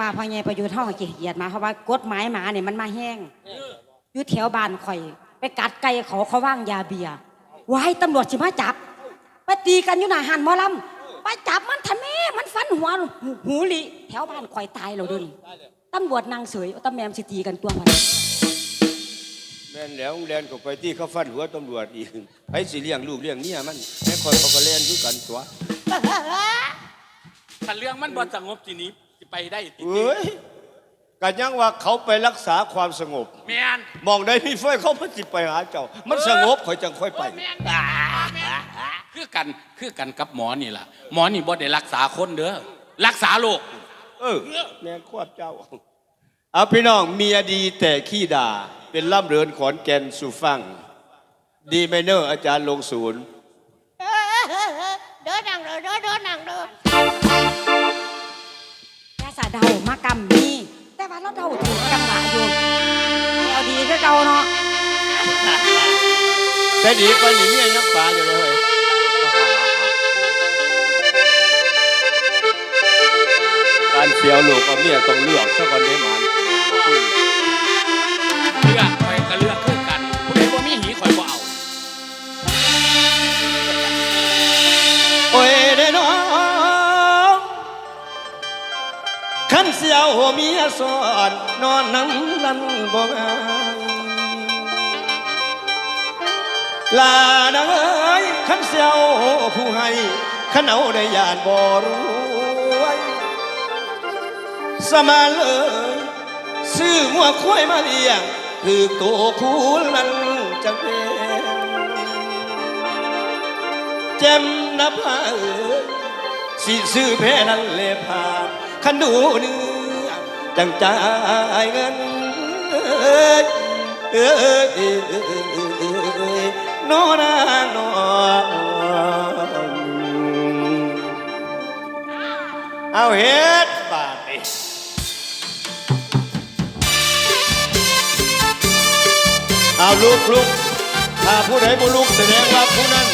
ว่าพ่อใหญ่ประยุทธ์เฮาเกลียดหมาเพราะว่ากฎหมายหมาเนี่ยมันมาแห้งอยู่แถวบ้านข่อย ไปกัดไก่เขาเขาว่างยาเบียร์วายตำรวจสิมาจับไปตีกันอยู่หน้าหันหมอลำไปจับมันทำแม่มันฟันหัวหูหูหลิแถวบ้านข่อยตายแล้วเด้วยตำรวจนางเสยเอาตำแมมสิตีกันตัวมันแม่นแล้วแลนก็ไปที่เขาฟันหัวตำรวจอีกไผสิเลี้ยงลูกเลี้ยงเมียมันแม่คอยเขาก็แล่นคือกันตัว ถ้าเรื่องมันบ่สงบทีนี้สิ ไปได้ติเอ้ยกันยังว่าเขาไปรักษาความสงบ แม่นมองได้มีไฟเขามันสิไปหาเจ้า มันสงบข่อยจังค่อยไป แม่นคือกันคือกันกับหมอนี่ล่ะ หมอนี่บ่ได้รักษาคนเด้อรักษาโรคเออแม่นควบเจ้าเอาพี่น้องเมียดีแต่ขี้ด่า เป็นล่ำเรือนขอนแก่นสู่ฟัง ดีไหมเนอร์อาจารย์ลงศูนย์เดินนั่งเดินเดินเดินนั่งเดินะเดามากำมีแต่ว่าเราเดาถูกจังหวะอยู่เอาดีคือเก่าเนาะแต่ดีปานนี้เมียยังป่าอยู่เลยการเสียวลูกกับเมียต้องเลือกสักคนได้หมัน เสียวเมียสอนนอนน้ำลันบ่งายลานังเอ้ยขันเสียวผู้ให้ขันเอาได้ยานบ่รวยสมาเลยซื้อหัวควายมาเลี้ยงคือตัวคูลมันจังเป็นเจมนับผ้าเอ๋ยสิซื้อแพ้นั้นเลยพาขันดูเนื้อ จังจ่ายเงินเอ้ยเอ้ยเอ้ยเอ้ยเอ้ยเอ้ยเอ้ยนอนนอนเอาเฮ็ดบาดนี่เอาลุกลุกถ้าผู้ใดบ่ลุกแสดงว่าผู้นั้น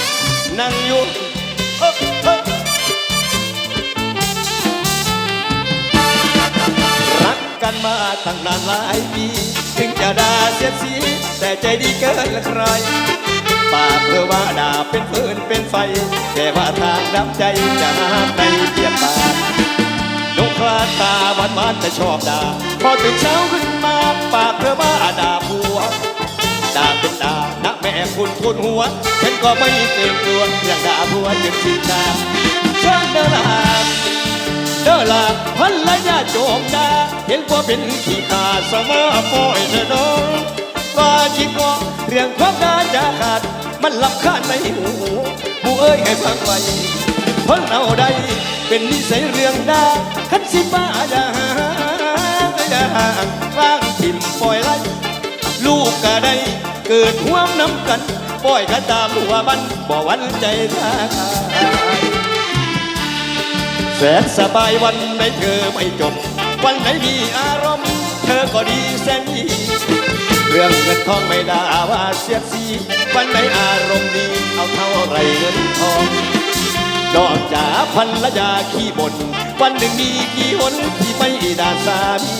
นั่งอยู่ กันมาตั้งนานหลายปี ถึงจะด่าเสียดสี แต่ใจดีเกินใคร ปากเพื่อว่าด่าเป็นฟืนเป็นไฟ แต่ว่าทางรับใจจะหาในเปียนปากลงคลาดตาหวานหวานแต่ชอบด่า พอตื่นเช้าขึ้นมา ปากเพื่อว่าด่าผัวด่าเป็นด่านักแม่คุณทุนหัว ฉันก็ไม่เกรงกลัวเรื่องด่าผัวจนชินตาเชิญเดินลา เดินลาพันละยาโจมดาเห็นว่าเป็นขี้ขาสมาป่อยเธอน้องว่าจิงก็เรื่องความด่าจะขาด มันลำคาในหูผู้เอ้ยให้ฟังไว้คนเอาใดเป็นนิสัยเรื่องดาคันสิบ้าอย่าหาอย่าห่างว่างทิมปล่อยไล่ลูกก็ได้เกิดห่วมน้ำกันปล่อยกันตามหัวมันบ่วันใจท่า แสนสบายวันไหนเธอไม่จบ วันไหนมีอารมณ์ เธอก็ดีแสนดีเรื่องเงินทองไม่ด่าว่าเสียดสี วันไหนอารมณ์ดี เอาเท่าไรเงินทองดอกจ๋าพันละยาขี้บนวันหนึ่งมีกี่หนที่ไม่ด่าสามี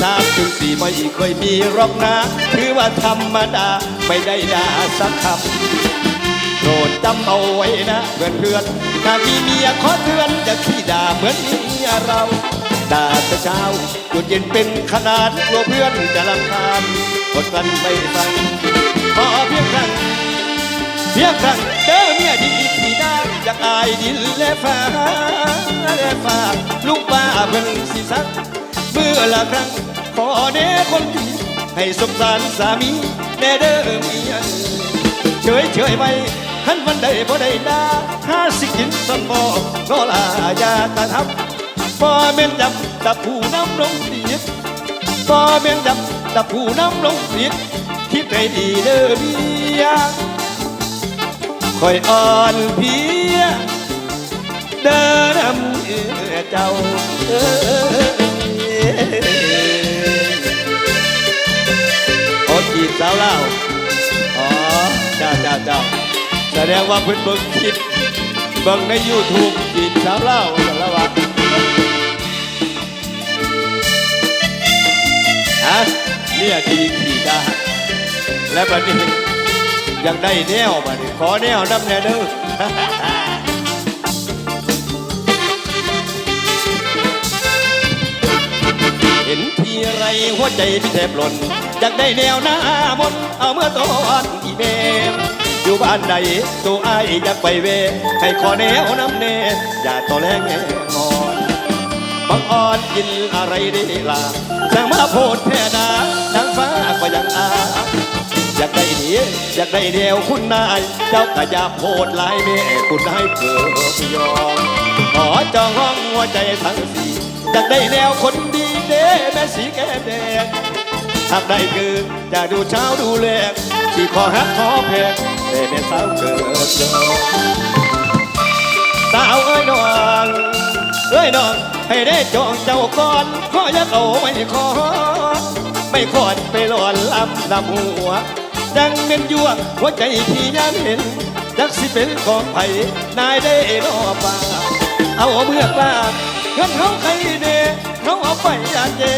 สามถึงสี่ไม่เคยมีรอกนะถือว่าธรรมดา ไม่ได้ด่าสักคำ โปรดจำเอาไว้นะเพื่อนเพื่อนถ้ามีเมียขอเตือนจะขี้ด่าเหมือนเมียเราด่าแต่เช้าจนเย็นเป็นขนาดกลัวเพื่อนจะรำคาญกดกันไม่ฟังขอเพียงครั้งเพียงครั้งเจอเมียดีที่น่าอยากอายดินและฟ้าและฟ้าลูกป้าเพิ่งสิสักเมื่อละครั้งขอเด้คนดีให้สงสารสามีแน่เด้อเมียเฉยเฉยไป ขันวันใดบ่ได้ด่าหาสิกินสมบก็ลายาตาทับบ่แม่นจับตับผู้น้ำลงดีดบ่แม่นจับตับผู้น้ำลงดีดคิดให้ดีเด้อเมียคอยอ่อนเพียเดินนำเอื้อเจ้าเอ้ยโอ้จีบสาวเล่าวอ๋อเจ้าเจ้าเจ้า ดงว่าเพิ่นเบิ่งคลิปเบิ่งในยูทูบจีบสาวเล่าวกันแล้ววะฮะเนี่ยดีขี่ดาและบัดนี้ยากได้แนวบัดนี้ขอแนวน้ำแน่เด้อเห็นทีไรหัวใจพี่แทบหล่นอยากได้แนวหน้ามนเอาเมื่อตอนอีเมม อยู่บ้านใดตัวไอายอยากไปเว ให้ขอแนวน้ำเนอย่าต่อแรงแงงอนบังอ่อนกินอะไรดีล่ะสั่งมาโพดแพ่ดานางฟ้าก็ยังอาอยากได้เดียอยากได้เดียวคุณนาย เจ้าก็อย่าโพดหลายแม่คุณนายเกิดยอมขอจองห้องหัวใจทั้งสี่อยากได้แนวคนดีเด้แม่สีแก้มแดงหากได้คือจะดูเช้าดูแลงที่ขอฮักขอแพง แต่แม่สาวเกิดยอมสาวเอ้ยน้องเอ้ยน้องให้ได้จองเจ้าก่อนขอยักเอาไม่ขอไม่ขอดไปหลอนลำลำหัวดังเป็นยั่วหัวใจที่ยามเห็นจักสิเป็นของไผ่นายได้รอป่าเอาเมื่อกลาเงินเขาใครเดเขาเอาไปยานเย่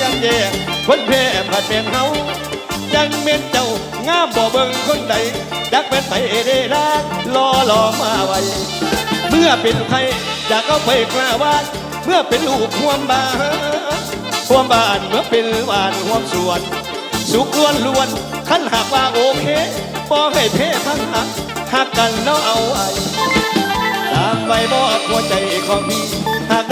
ยานเย่คนแพ้ผัดเป็นเขา จังเป็นเจ้างามบ่เบิ่งคนใดจักเป็นไปได้ลากรอรอมาไว้เมื่อเป็นใครอยากเอาไปกล้าวานเมื่อเป็นลูกควมบานควมบานเมื่อเป็นหวานควมสวน สุขล้วนล้วนขั้นหากว่าโอเคบ่ให้เพ่ทั้งหักหักกันแล้วเอาไว้ตามไว้บอกหัวใจของพี่หาก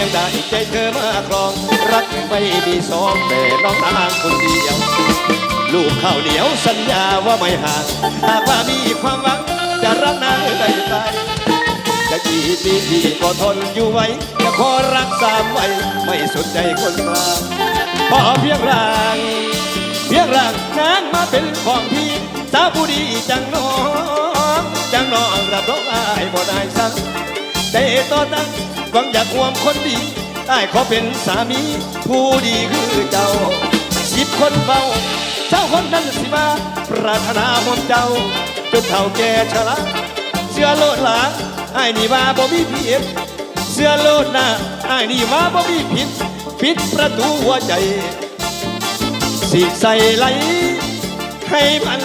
ยงได้ใจเธอมาครอง รักไม่มีสองแต่น้องนางคนเดียว ลูกข้าวเหนียวสัญญาว่าไม่ห่างหากว่ามีความหวังจะรักนางได้ไปจะกี่ปีพี่ก็ทนอยู่ไว้จะขอรักสามไว้ไม่สนใจคนกลางขอเพียงร่างเพียงร่างนางมาเป็นของพี่สาวผู้ดีจังน้องจังน้องรับรองอายบ่ได้สัง แต่ตอนนั้นหวังอยากห่วงคนดีได้ขอเป็นสามีผู้ดีคือเจ้าสิบคนเบาเจ้าคนนั้นสิมาปรารถนามนต์เจ้า จนเท่าแก่ชราเสื้อโลดหลาไอ้นี่ว่าบ่มีผิดเสื้อโลดหน้าไอ้นี่ว่าบ่มีผิดปิดประตูหัวใจสีใส่ไหลให้มัน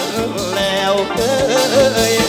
แล้วเอ้ย